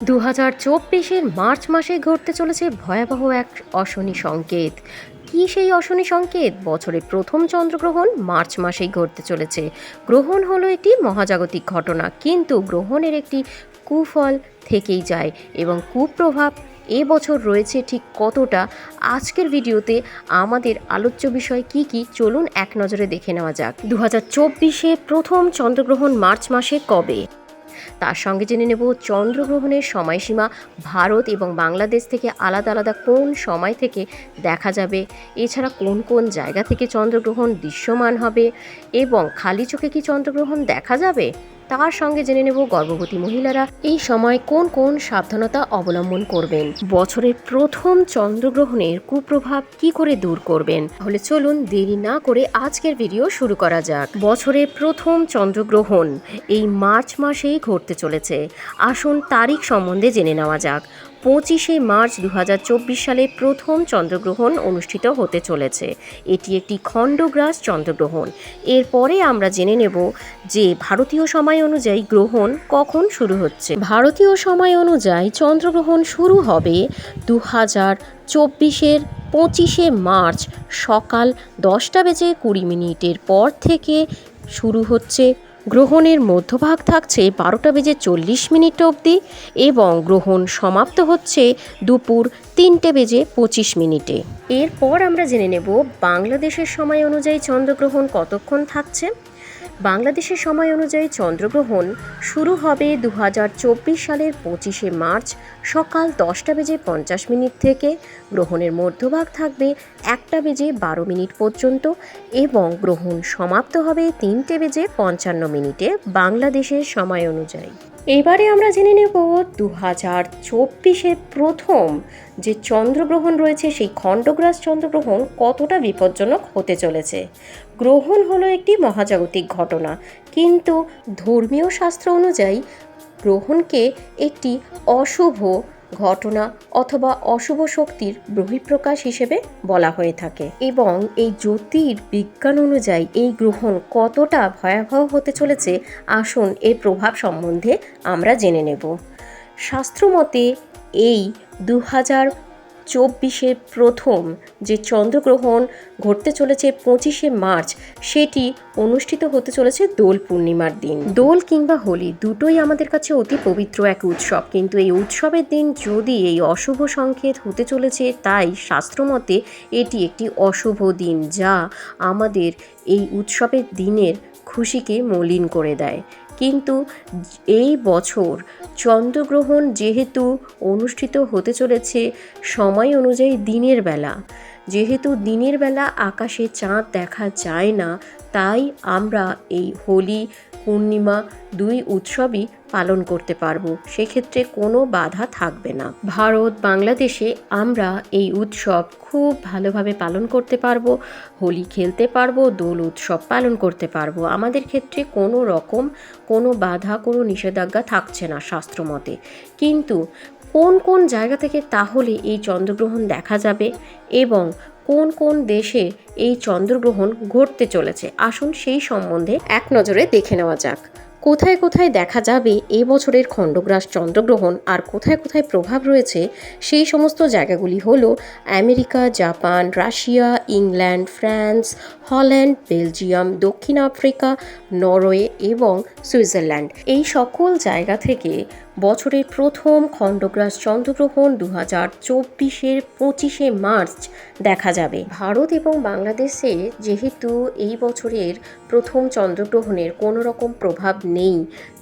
দু হাজার চব্বিশের মার্চ মাসে ঘটতে চলেছে ভয়াবহ এক অশনি সংকেত। কি সেই অশনি সংকেত? বছরের প্রথম চন্দ্রগ্রহণ মার্চ মাসেই ঘটতে চলেছে। গ্রহণ হলো একটি মহাজাগতিক ঘটনা, কিন্তু গ্রহণের একটি কুফল থেকেই যায় এবং কুপ্রভাব এবছর রয়েছে ঠিক কতটা? আজকের ভিডিওতে আমাদের আলোচ্য বিষয় কি কি? চলুন এক নজরে দেখে নেওয়া যাক। দু হাজার চব্বিশে প্রথম চন্দ্রগ্রহণ মার্চ মাসে কবে? তার সঙ্গে জেনে নেব চন্দ্রগ্রহণের সময়সীমা, ভারত এবং বাংলাদেশ থেকে আলাদা আলাদা কোন সময় থেকে দেখা যাবে, এছাড়া কোন কোন জায়গা থেকে চন্দ্রগ্রহণ দৃশ্যমান হবে এবং খালি চোখে কি চন্দ্রগ্রহণ দেখা যাবে? তার সঙ্গে জেনে নেব গর্ভবতী মহিলারা এই সময় কোন কোন সাবধানতা অবলম্বন করবেন। বছরের প্রথম চন্দ্রগ্রহণের কুপ্রভাব কি করে দূর করবেন? তাহলে চলুন দেরি না করে আজকের ভিডিও শুরু করা যাক। বছরের প্রথম চন্দ্রগ্রহণ এই মার্চ মাসেই ঘটতে চলেছে। আসুন তারিখ সম্বন্ধে জেনে নেওয়া যাক। পঁচিশে মার্চ দু হাজার চব্বিশ সালে প্রথম চন্দ্রগ্রহণ অনুষ্ঠিত হতে চলেছে। এটি একটি খণ্ডগ্রাস চন্দ্রগ্রহণ। এরপরে আমরা জেনে নেব যে ভারতীয় সময় অনুযায়ী গ্রহণ কখন শুরু হচ্ছে। ভারতীয় সময় অনুযায়ী চন্দ্রগ্রহণ শুরু হবে দু হাজার চব্বিশের পঁচিশে মার্চ সকাল দশটা বেজে কুড়ি মিনিটের পর থেকে শুরু হচ্ছে গ্রহণের মধ্যভাগ থাকছে বারোটা বেজে চল্লিশ মিনিট অবধি এবং গ্রহণ সমাপ্ত হচ্ছে দুপুর তিনটে বেজে পঁচিশ মিনিটে। এরপর আমরা জেনে নেব বাংলাদেশের সময় অনুযায়ী চন্দ্রগ্রহণ কতক্ষণ থাকছে। বাংলাদেশের সময় অনুযায়ী চন্দ্রগ্রহণ শুরু হবে দু হাজার চব্বিশ সালের পঁচিশে মার্চ সকাল দশটা বেজে পঞ্চাশ মিনিট থেকে। গ্রহণের মধ্যভাগ থাকবে একটা বেজে বারো মিনিট পর্যন্ত এবং গ্রহণ সমাপ্ত হবে তিনটে বেজে পঞ্চান্ন মিনিটে বাংলাদেশের সময় অনুযায়ী। এবারে আমরা জেনে নেব দু হাজার চব্বিশে প্রথম যে চন্দ্রগ্রহণ রয়েছে, সেই খণ্ডগ্রাস চন্দ্রগ্রহণ কতটা বিপজ্জনক হতে চলেছে। গ্রহণ হলো একটি মহাজাগতিক ঘটনা, কিন্তু ধর্মীয় শাস্ত্র অনুযায়ী গ্রহণকে একটি অশুভ ঘটনা অথবা অশুভ শক্তির বহিঃপ্রকাশ হিসেবে বলা হয়ে থাকে। এবং এই জ্যোতির বিজ্ঞান অনুযায়ী এই গ্রহণ কতটা ভয়াবহ হতে চলেছে, আসুন এর প্রভাব সম্বন্ধে আমরা জেনে নেব। শাস্ত্রমতে এই দু হাজার চব্বিশের প্রথম যে চন্দ্রগ্রহণ ঘটতে চলেছে পঁচিশে মার্চ, সেটি অনুষ্ঠিত হতে চলেছে দোল পূর্ণিমার দিন। দোল কিংবা হোলি দুটোই আমাদের কাছে অতি পবিত্র এক উৎসব। কিন্তু এই উৎসবের দিন যদি এই অশুভ সংকেত হতে চলেছে, তাই শাস্ত্রমতে এটি একটি অশুভ দিন যা আমাদের এই উৎসবের দিনের খুশিকে মলিন করে দেয়। কিন্তু এই বছর চন্দ্রগ্রহণ যেহেতু অনুষ্ঠিত হতে চলেছে সময় অনুযায়ী দিনের বেলা। যেহেতু দিনের বেলা আকাশে চাঁদ দেখা যায় না, তাই আমরা এই হোলি, পূর্ণিমা দুই উৎসবই পালন করতে পারব। সেক্ষেত্রে কোনো বাধা থাকবে না। ভারত, বাংলাদেশে আমরা এই উৎসব খুব ভালোভাবে পালন করতে পারব, হোলি খেলতে পারব, দোল উৎসব পালন করতে পারব। আমাদের ক্ষেত্রে কোনো রকম কোনো বাধা, কোনো নিষেধাজ্ঞা থাকছে না শাস্ত্রমতে কিন্তু কোন কোন জায়গা থেকে তাহলে এই চন্দ্রগ্রহণ দেখা যাবে এবং কোন কোন দেশে এই চন্দ্রগ্রহণ ঘটতে চলেছে? আসুন সেই সম্বন্ধে এক নজরে দেখে নেওয়া যাক। কোথায় কোথায় দেখা যাবে এ বছরের খণ্ডগ্রাস চন্দ্রগ্রহণ আর কোথায় কোথায় প্রভাব রয়েছে সেই সমস্ত জায়গাগুলি হল America, Japan, Russia, England, France, Holland, Belgium, দক্ষিণ আফ্রিকা, নরওয়ে এবং সুইজারল্যান্ড। এই সকল জায়গা থেকে বছরের প্রথম খণ্ডগ্রাস চন্দ্রগ্রহণ দু হাজার চব্বিশের পঁচিশে মার্চ দেখা যাবে। ভারত এবং বাংলাদেশে যেহেতু এই বছরের প্রথম চন্দ্রগ্রহণের কোনো রকম প্রভাব নেই,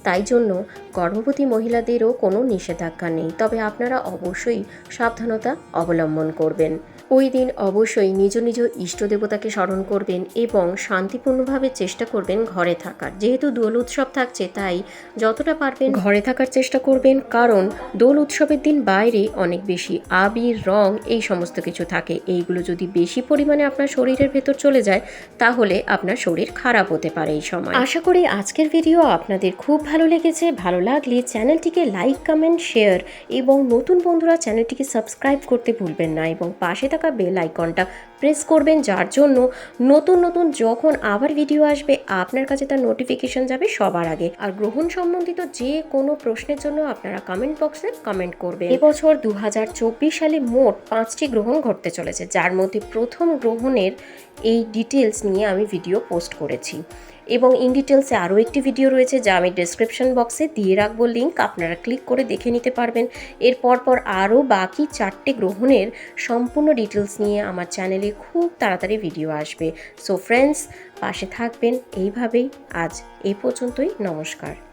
তাই জন্য গর্ভবতী মহিলাদেরও কোনো নিষেধাজ্ঞা নেই। তবে আপনারা অবশ্যই সাবধানতা অবলম্বন করবেন। ওই দিন অবশ্যই নিজ নিজ ইষ্ট দেবতাকে স্মরণ করবেন এবং শান্তিপূর্ণভাবে চেষ্টা করবেন ঘরে থাকার। যেহেতু দোল উৎসব থাকছে, তাই যতটা পারবেন ঘরে থাকার চেষ্টা করবেন, কারণ দোল উৎসবের দিন বাইরে অনেক বেশি আবির, রং এই সমস্ত কিছু থাকে। এইগুলো যদি বেশি পরিমাণে আপনার শরীরের ভেতর চলে যায়, তাহলে আপনার শরীর খারাপ হতে পারে এই সময়। আশা করি আজকের ভিডিও আপনাদের খুব ভালো লেগেছে। ভালো লাগলে চ্যানেলটিকে লাইক, কমেন্ট, শেয়ার এবং নতুন বন্ধুরা চ্যানেলটিকে সাবস্ক্রাইব করতে ভুলবেন না এবং পাশে থাকা বেল আইকনটা প্রেস করবেন, যার জন্য নতুন নতুন যখন আবার ভিডিও আসবে, আপনার কাছে তার নোটিফিকেশন যাবে সবার আগে। আর গ্রহণ সম্বন্ধিত যে কোনো প্রশ্নের জন্য আপনারা কমেন্ট বক্সে কমেন্ট করবেন। এবছর দু হাজার চব্বিশ সালে মোট পাঁচটি গ্রহণ ঘটতে চলেছে, যার মধ্যে প্রথম গ্রহণের এই ডিটেলস নিয়ে আমি ভিডিও পোস্ট করেছি। এবং ইন ডিটেলসে আরও একটি ভিডিও রয়েছে যা আমি ডেসক্রিপশন বক্সে দিয়ে রাখব লিঙ্ক আপনারা ক্লিক করে দেখে নিতে পারবেন। এরপর পর আরও বাকি চারটে গ্রহণের সম্পূর্ণ ডিটেলস নিয়ে আমার চ্যানেলে খুব তাড়াতাড়ি ভিডিও আসবে। সো ফ্রেন্ডস পাশে থাকবেন। এইভাবেই আজ এই পর্যন্তই। নমস্কার।